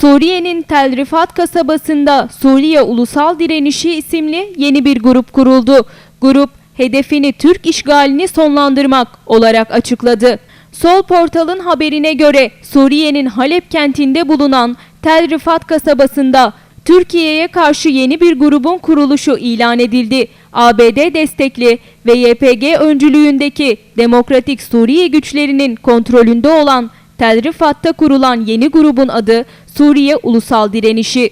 Suriye'nin Tel Rifat kasabasında Suriye Ulusal Direnişi isimli yeni bir grup kuruldu. Grup hedefini Türk işgalini sonlandırmak olarak açıkladı. Sol Portal'ın haberine göre Suriye'nin Halep kentinde bulunan Tel Rifat kasabasında Türkiye'ye karşı yeni bir grubun kuruluşu ilan edildi. ABD destekli ve YPG öncülüğündeki Demokratik Suriye güçlerinin kontrolünde olan Tel Rifat'ta kurulan yeni grubun adı Suriye Ulusal Direnişi.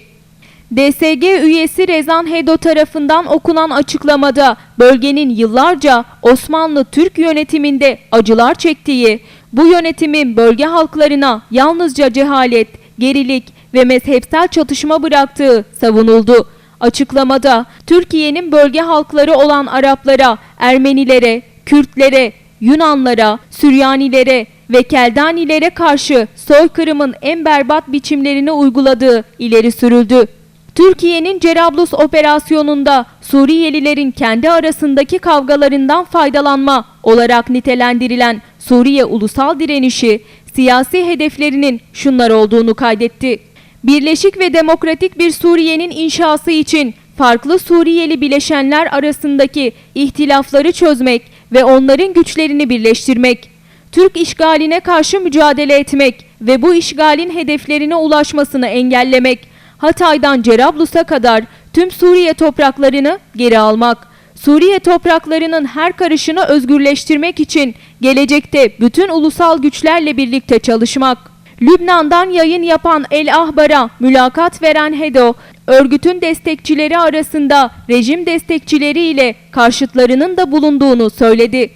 DSG üyesi Rezan Hedo tarafından okunan açıklamada bölgenin yıllarca Osmanlı Türk yönetiminde acılar çektiği, bu yönetimin bölge halklarına yalnızca cehalet, gerilik ve mezhepsel çatışma bıraktığı savunuldu. Açıklamada Türkiye'nin bölge halkları olan Araplara, Ermenilere, Kürtlere, Yunanlara, Süryanilere ve Keldanilere karşı soykırımın en berbat biçimlerini uyguladığı ileri sürüldü. Türkiye'nin Cerablus operasyonunda Suriyelilerin kendi arasındaki kavgalarından faydalanma olarak nitelendirilen Suriye Ulusal Direnişi siyasi hedeflerinin şunlar olduğunu kaydetti. Birleşik ve demokratik bir Suriye'nin inşası için farklı Suriyeli bileşenler arasındaki ihtilafları çözmek ve onların güçlerini birleştirmek, Türk işgaline karşı mücadele etmek ve bu işgalin hedeflerine ulaşmasını engellemek, Hatay'dan Cerablus'a kadar tüm Suriye topraklarını geri almak, Suriye topraklarının her karışını özgürleştirmek için gelecekte bütün ulusal güçlerle birlikte çalışmak. Lübnan'dan yayın yapan El Ahbar'a mülakat veren Hedo, örgütün destekçileri arasında rejim destekçileri ile karşıtlarının da bulunduğunu söyledi.